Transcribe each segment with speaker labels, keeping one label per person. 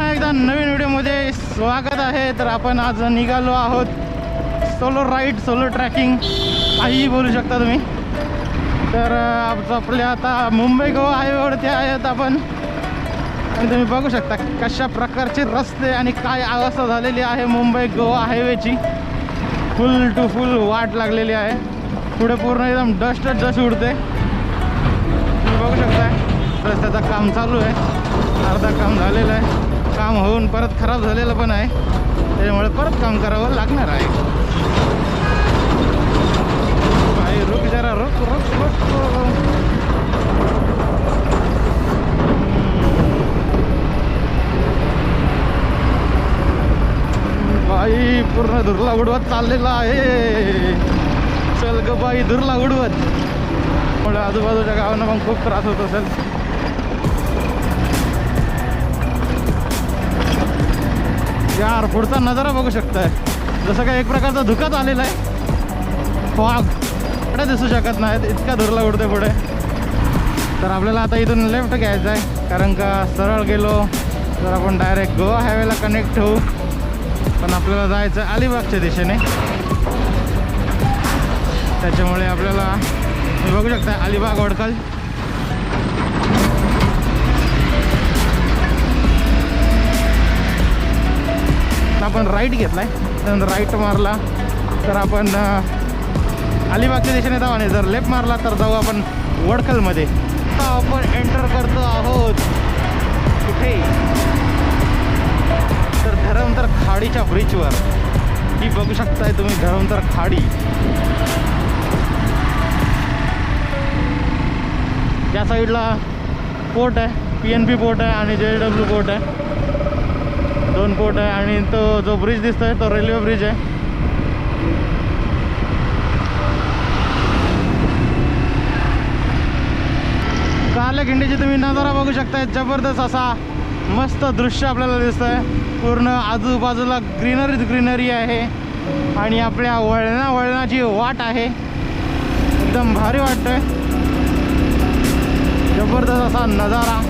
Speaker 1: एकदा नवीन व्हिडिओमध्ये स्वागत आहे. तर आपण आज निघालो आहोत सोलो राईड सोलो ट्रॅकिंग काहीही बोलू शकता तुम्ही. तर आपलं आपल्या आता मुंबई गोवा हायवेवरती आहेत आपण. आणि तुम्ही बघू शकता कशा प्रकारचे रस्ते आणि काय अवस्था झालेली आहे. मुंबई गोवा हायवेची फुल टू फुल वाट लागलेली आहे. पुढे पूर्ण एकदम डस्टच डस्ट उडते. तुम्ही बघू शकता रस्त्याचं काम चालू आहे. अर्धा काम झालेलं आहे. काम होऊन परत खराब झालेलं पण आहे. त्याच्यामुळे परत काम करावं लागणार आहे. भाई रुक जरा रुक रुक रुक. पूर्ण धुरला उडवत चाललेला आहे. चल ग बाई धुरला उडवत त्यामुळे आजूबाजूच्या गावांना पण खूप त्रास होत असेल. यार पुढचा नजारा बघू शकताय. जसं काय एक प्रकारचा धुकाच आलेला आहे. फॉग कुठे दिसू शकत नाहीत. इतका धुरला उडते पुढे. तर आपल्याला आता इथून लेफ्ट घ्यायचं आहे कारण का सरळ गेलो. तर आपण डायरेक्ट गोवा हायवेला कनेक्ट होऊ. पण आपल्याला जायचं अलिबागच्या दिशेने. त्याच्यामुळे आपल्याला तुम्ही बघू शकता अलिबाग वडकल तर आपण राईट घेतलाय. त्यानंतर राईट मारला तर आपण अलिबागच्या दिशेने जाऊ आणि जर लेफ्ट मारला तर जाऊ आपण वडखलमध्ये. आपण एंटर करतो आहोत. कुठे धरमतर ब्रिजवर ही बघू शकताय तुम्ही धरमतर खाडी. त्या साईडला पोर्ट आहे पी एन पी पोर्ट आहे आणि जे डब्ल्यू पोर्ट आहे. दोन पोर्ट आहे आणि तो जो ब्रिज दिसतोय तो रेल्वे ब्रिज आहे. काल्या खिंडीची तुम्ही नजारा बघू शकताय जबरदस्त असा मस्त दृश्य आपल्याला दिसतंय. पूर्ण आजूबाजूला ग्रीनरीच ग्रीनरी आहे. आणि आपल्या वळणा वळणाची वाट आहे. एकदम भारी वाटतंय. जबरदस्त असा नजारा.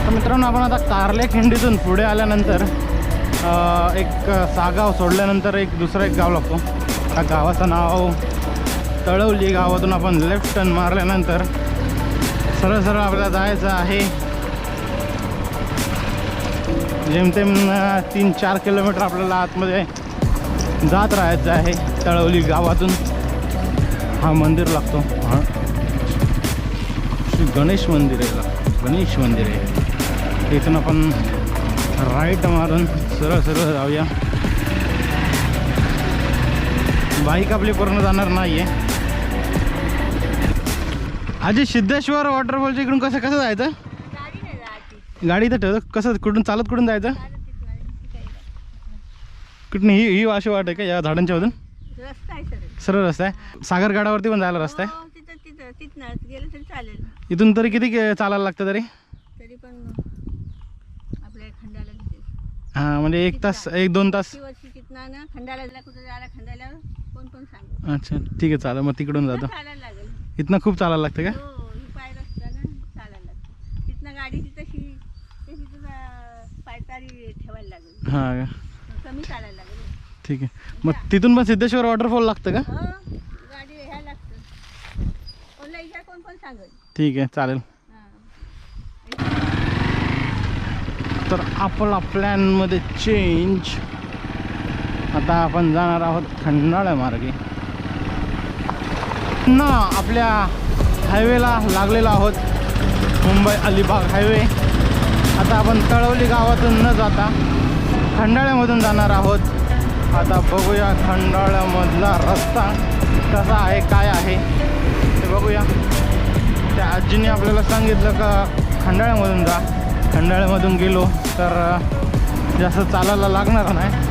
Speaker 1: तर मित्रांनो आपण आता कारले खिंडीतून पुढे आल्यानंतर एक सागाव सोडल्यानंतर एक दुसरं एक गाव लागतो. त्या गावाचं नाव तळवली. गावातून आपण लेफ्ट टर्न मारल्यानंतर सरळ सरळ आपल्याला जायचं आहे. जेमतेम तीन चार किलोमीटर आपल्याला आतमध्ये जात राहायचं आहे तळवली गावातून. हा मंदिर लागतो. हा. श्री गणेश मंदिर आहे. गणेश मंदिर आहे. इथून आपण राईट मारून सरळ सरळ जाऊया. बाईक आपली पूर्ण जाणार नाही आहे आजी सिद्धेश्वर वॉटरफॉलच्या इकडून कसं कसं जायचं?
Speaker 2: गाडी
Speaker 1: ठेवतं कसं कुठून चालत कुठून जायचं? कुठून ही ही अशी वाट आहे का या झाडांच्या मधून.
Speaker 2: रस्ता आहे
Speaker 1: सरळ रस्ता आहे. सागरगाडावरती पण जायला रस्ता आहे.
Speaker 2: हो, तरी
Speaker 1: इथून तरी किती चालायला लागतं तरी?
Speaker 2: तरी
Speaker 1: हां म्हणजे एक तास एक दोन तास. अच्छा ठीक आहे चालेल. मग तिकडून जातो. इथनं खूप चालायला लागतं का?
Speaker 2: हो ही पाय रस्ता ना चालायला लागतं. तिथनं गाडी तिथं शी तशी तुझा पायतारी ठेवायला लागेल.
Speaker 1: हां का?
Speaker 2: कमी चालायला लागेल.
Speaker 1: ठीक आहे. मग तिथून पण सिद्धेश्वर वॉटरफॉल लागतं का?
Speaker 2: हो गाडी ह्या लागतं. कोणला इकडे कोण पण सांगेल?
Speaker 1: ठीक आहे चालेल.
Speaker 2: हां.
Speaker 1: तर आपला प्लॅनमध्ये चेंज आता आपण जाणार आहोत खंडाळ्या मार्गे. ना आपल्या हायवेला लागलेलो आहोत. मुंबई अलिबाग हायवे आता आपण तळवली गावातून न जाता खंडाळ्यामधून जाणार आहोत. आता बघूया खंडाळ्यामधला रस्ता कसा आहे काय आहे. ते बघूया. त्या आजीने आपल्याला सांगितलं का खंडाळ्यामधून जा. खंडाळ्यामधून गेलो तर जास्त चालायला लागणार नाही.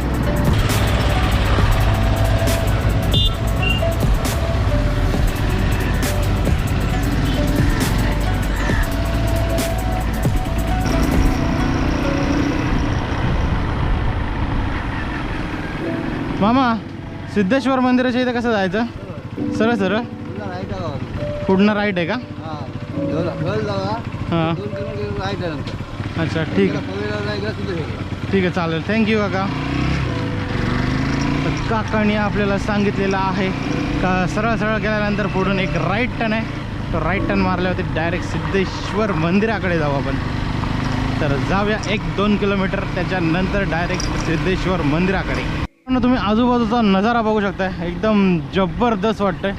Speaker 1: मामा सिद्धेश्वर मंदिराच्या इथे कसं जायचं? सरळ सरळ. पुढनं राईट आहे का? हां. अच्छा ठीक. आहे ठीक आहे चालेल. थँक्यू काका. काकाने आपल्याला सांगितलेलं आहे का सरळ सरळ गेल्यानंतर पुढून एक राईट टर्न आहे. तो राईट टर्न मारल्यावरती डायरेक्ट सिद्धेश्वर मंदिराकडे जाऊ आपण. तर जाऊया एक दोन किलोमीटर त्याच्यानंतर डायरेक्ट सिद्धेश्वर मंदिराकडे. पण तुम्ही आजूबाजूचा नजारा बघू शकता. एकदम जबरदस्त वाटतंय.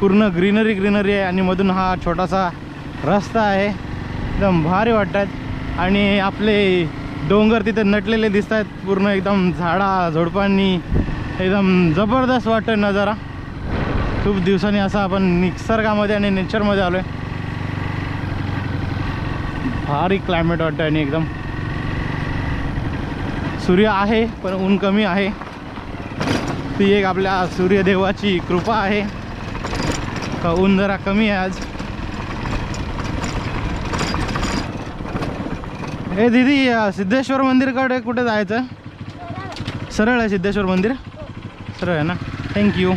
Speaker 1: पूर्ण ग्रीनरी ग्रीनरी आहे आणि मधून हा छोटासा रस्ता आहे. एकदम भारी वाटत आहेत आणि आपले डोंगर तिथे नटलेले दिसत आहेत पूर्ण एकदम झाडा झुडपांनी एकदम जबरदस्त वाटतं नजारा. खूप दिवसांनी असा आपण निसर्गामध्ये आणि नेचरमध्ये आलो आहे भारी क्लायमेट वाटतं आणि एकदम. सूर्य आहे पण ऊन कमी आहे. ती एक आपल्या सूर्यदेवाची कृपा आहे. का ऊन जरा कमी आहे आज. ए दीदी सिद्धेश्वर मंदिरकडे कुठे जायचं? सरळ आहे सिद्धेश्वर मंदिर. सरळ आहे ना? थँक्यू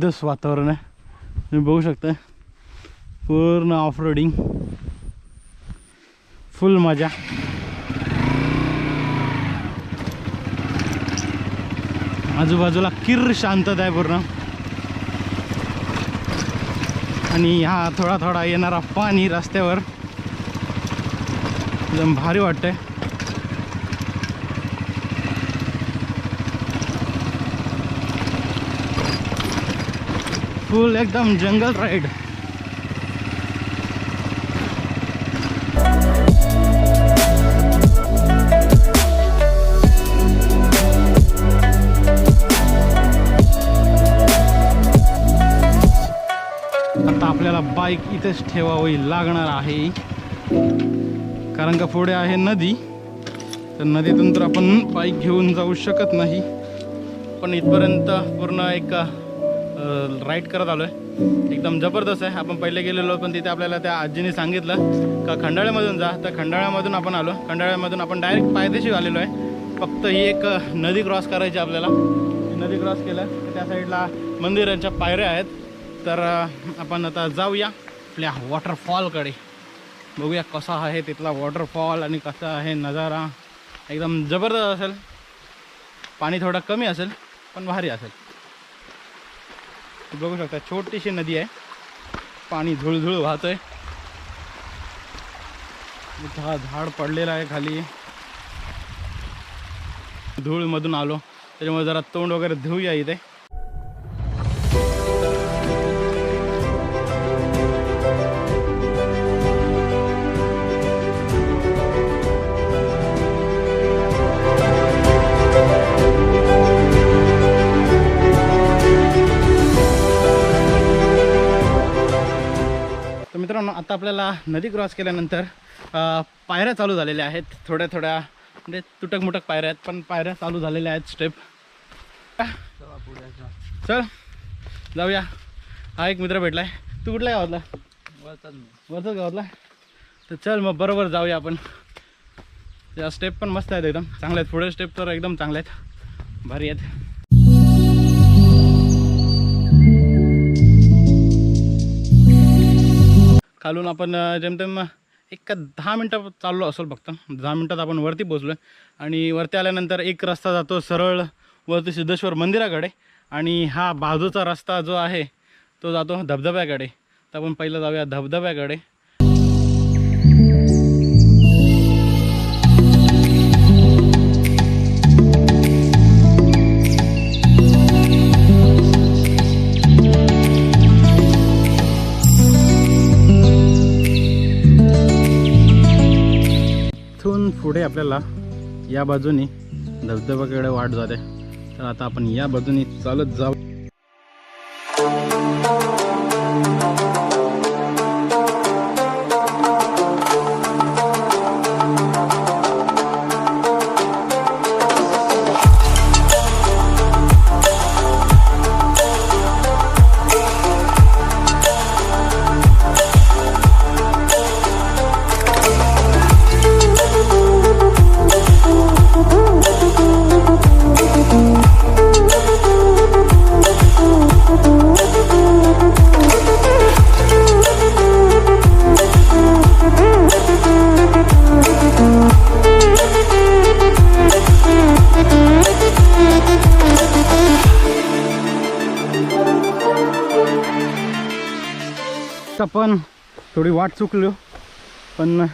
Speaker 1: जबरदस्त वातावरण आहे. तुम्ही बघू शकता पूर्ण ऑफ रोडिंग फुल मजा. आजूबाजूला किर शांतता आहे पूर्ण. आणि हा थोडा थोडा येणारा पाणी रस्त्यावर. एकदम भारी वाटतंय. फुल एकदम जंगल राईड आता आपल्याला बाईक इथेच ठेवावी लागणार आहे. कारण का पुढे आहे नदी. तर नदीतून तर आपण बाईक घेऊन जाऊ शकत नाही. पण इथपर्यंत पूर्ण एक राईड करत आलो आहे एकदम जबरदस्त आहे. आपण पहिले गेलेलो पण तिथे आपल्याला त्या आजीने सांगितलं का खंडाळ्यामधून जा. तर खंडाळ्यामधून आपण आलो. खंडाळ्यामधून आपण डायरेक्ट पायदेशी आलेलो आहे. फक्त ही एक नदी क्रॉस करायची आपल्याला. नदी क्रॉस केलं तर त्या साईडला मंदिरांच्या पायऱ्या आहेत. तर आपण आता जाऊया आपल्या वॉटरफॉलकडे बघूया कसा आहे तिथला वॉटरफॉल आणि कसा आहे नजारा. एकदम जबरदस्त असेल. पाणी थोडं कमी असेल पण भारी असेल. बघू शकता छोटीशी नदी आहे. पाणी झुळझुळ वाहतंय. इथं हा झाड पडलेला आहे खाली. धूळमधून आलो. त्याच्यामुळे जरा तोंड वगैरे धुऊया इथे. आता नदी क्रॉस केल्यानंतर पायऱ्या चालू झालेल्या आहेत. थोड्या थोड्या म्हणजे तुटक मुटक पायऱ्या आहेत पण पायऱ्या चालू झालेल्या आहेत स्टेप. चल जाऊया. हा एक मित्र भेटलाय. तू कुठल्या गावातला? वरचाच गावातला? तर चल मग बरोबर जाऊया आपण. त्या स्टेप पण मस्त आहेत एकदम. चांगल्या आहेत. पुढे स्टेप तर एकदम चांगल्या आहेत. भारी आहेत. खालून आपण जेमतेम एक दहा मिनटं चाललो असेल फक्त. दहा मिनटात आपण वरती पोचलो आणि वरती आल्यानंतर एक रस्ता जातो सरळ वरती सिद्धेश्वर मंदिराकडे. आणि हा बाजूचा रस्ता जो आहे तो जातो धबधब्याकडे. तर आपण पहिलं जाऊया धबधब्याकडे. आपल्याला या बाजूनी धबधब्याकडे वाट जाते. तर आता आपण या बाजूनी चालत जाऊ. थोडी वाट चुकलो हो. पण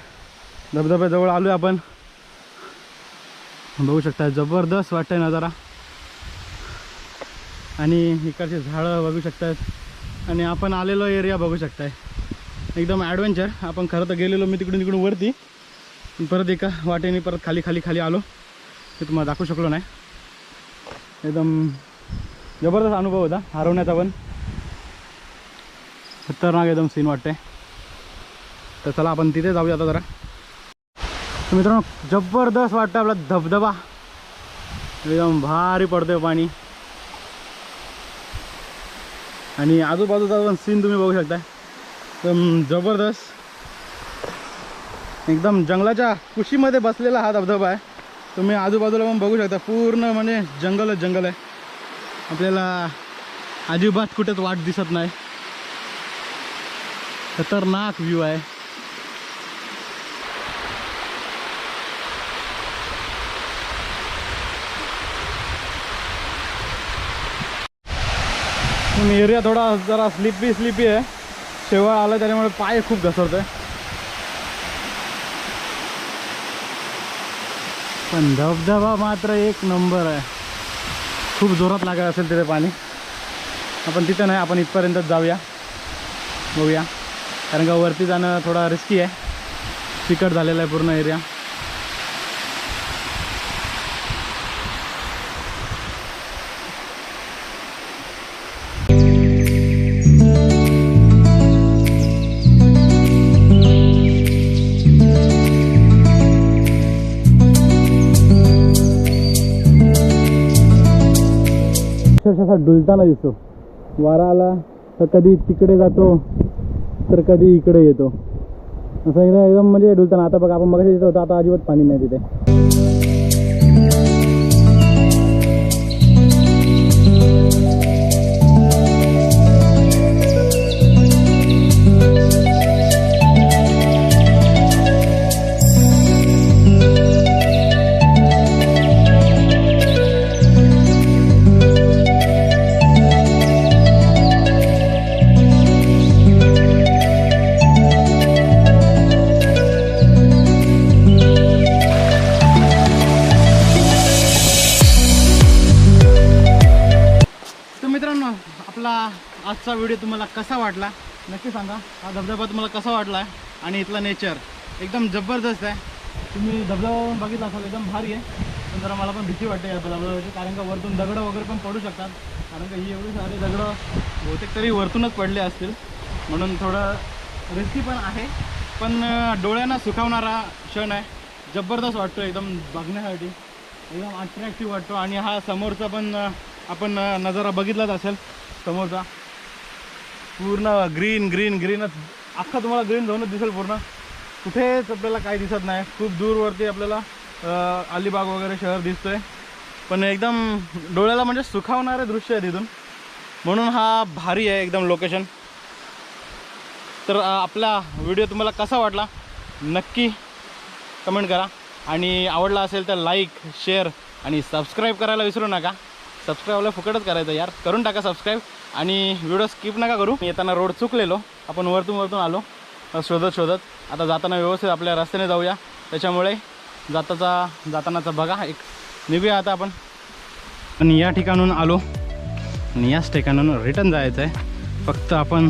Speaker 1: धबधब्याजवळ आलो आहे आपण. बघू शकता जबरदस्त वाटतंय नजारा. आणि इकडचे झाडं बघू शकतात आणि आपण आलेलो एरिया बघू शकताय. एकदम ॲडव्हेंचर आपण खरं तर गेलेलो मी तिकडून तिकडून वरती. परत एका वाटेने परत खाली खाली खाली आलो. ते तुम्हाला दाखवू शकलो नाही. एकदम जबरदस्त अनुभव होता. हरवण्याचा पण. खतरनाक एकदम सीन वाटते तर चला आपण तिथे जाऊया आता जरा. तर मित्रांनो जबरदस्त वाटतं आपला धबधबा. एकदम भारी पडतोय पाणी. आणि आजूबाजूचा पण सीन तुम्ही बघू शकता एकदम जबरदस्त. एकदम जंगलाच्या कुशीमध्ये बसलेला हा धबधबा आहे. तुम्ही आजूबाजूला पण बघू शकता. पूर्ण म्हणजे जंगलच जंगल आहे. आपल्याला अजिबात कुठेच वाट दिसत नाही. खतरनाक व्ह्यू आहे. एरिया थोडा जरा स्लिपी स्लिपी आहे. शेवळ आलं त्याच्यामुळे पाय खूप घसरतोय. पण धबधबा मात्र एक नंबर आहे. खूप जोरात लागत असेल तिथे पाणी. आपण तिथे नाही आपण इथपर्यंतच जाऊया. बघूया. कारण का वरती जाणं थोडा रिस्की आहे. चिकट झालेला आहे पूर्ण एरिया. असा डुलताना दिसतो. वारा आला तर कधी तिकडे जातो तर कधी इकडे येतो. असं एकदम एकदम म्हणजे डुलताना. आता बघा आपण बघायचं तिथं होतं आता अजिबात पाणी नाही तिथे. आपला आजचा व्हिडिओ तुम्हाला कसा वाटला? नक्की सांगा. हा धबधबा तुम्हाला कसा वाटला? आणि इथला नेचर एकदम जबरदस्त आहे. तुम्ही धबधबा बघितला असाल एकदम भारी आहे. पण जरा मला पण भीती वाटते या धबधब्याची म्हणजे कारण का वरतून दगडं वगैरे पण पडू शकतात. कारण का ही एवढी सारे दगडं बहुतेक तरी वरतूनच पडले असतील. म्हणून थोडं रिस्की पण आहे. पण डोळ्यांना सुखावणारा क्षण आहे. जबरदस्त वाटतो एकदम बघण्यासाठी. एकदम अट्रॅक्टिव्ह वाटतो. आणि हा समोरचा पण आपण नजारा बघितलाच असेल. समोरचा. पूर्ण ग्रीन ग्रीन ग्रीनच अख्खा तुम्हाला ग्रीन झोनच दिसेल पूर्ण. कुठेच आपल्याला काही दिसत नाही. खूप दूरवरती आपल्याला अलिबाग वगैरे शहर दिसतोय. पण एकदम डोळ्याला म्हणजे सुखावणारे दृश्य आहे तिथून. म्हणून हा भारी आहे एकदम लोकेशन तर आपला व्हिडिओ तुम्हाला कसा वाटला? नक्की कमेंट करा. आणि आवडला असेल तर लाईक शेअर आणि सबस्क्राईब करायला विसरू नका. सबस्क्राईबला फुकटच करायचं यार. करून टाका सबस्क्राईब आणि व्हिडिओ स्किप नका करू. येताना रोड चुकलेलो. आपण वरतून वरतून आलो. शोधत शोधत आता जाताना व्यवस्थित आपल्या रस्त्याने जाऊया. त्याच्यामुळे जाताचा जातानाचा बघा एक. निघूया आता आपण. आणि या ठिकाणून आलो. आणि याच ठिकाणाहून रिटर्न जायचं आहे फक्त आपण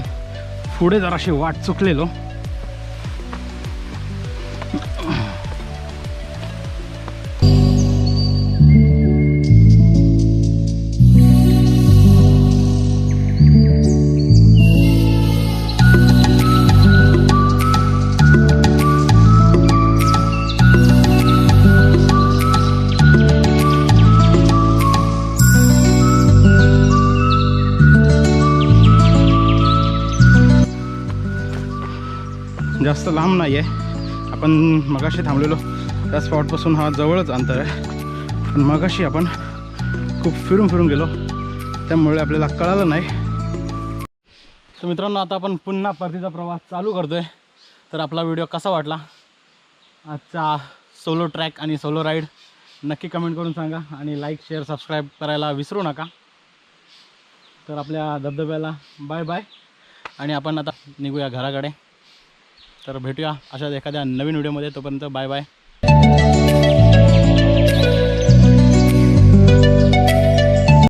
Speaker 1: पुढे जराशी वाट चुकलेलो. जास्त लांब नाही आहे आपण मगाशी थांबलेलो. त्या स्पॉटपासून हा जवळच अंतर आहे. पण मगाशी आपण खूप फिरून फिरून गेलो. त्यामुळे आपल्याला कळालं नाही. तर मित्रांनो आता आपण पुन्हा परतीचा प्रवास चालू करतोय. तर आपला व्हिडिओ कसा वाटला? आजचा सोलो ट्रॅक आणि सोलो राईड नक्की कमेंट करून सांगा आणि लाईक शेअर सबस्क्राईब करायला विसरू नका. तर आपल्या धबधब्याला बाय बाय आणि आपण आता निघूया घराकडे. तर भेटूया अशाच एखाद्या नवीन व्हिडिओमध्ये. तोपर्यंत बाय बाय.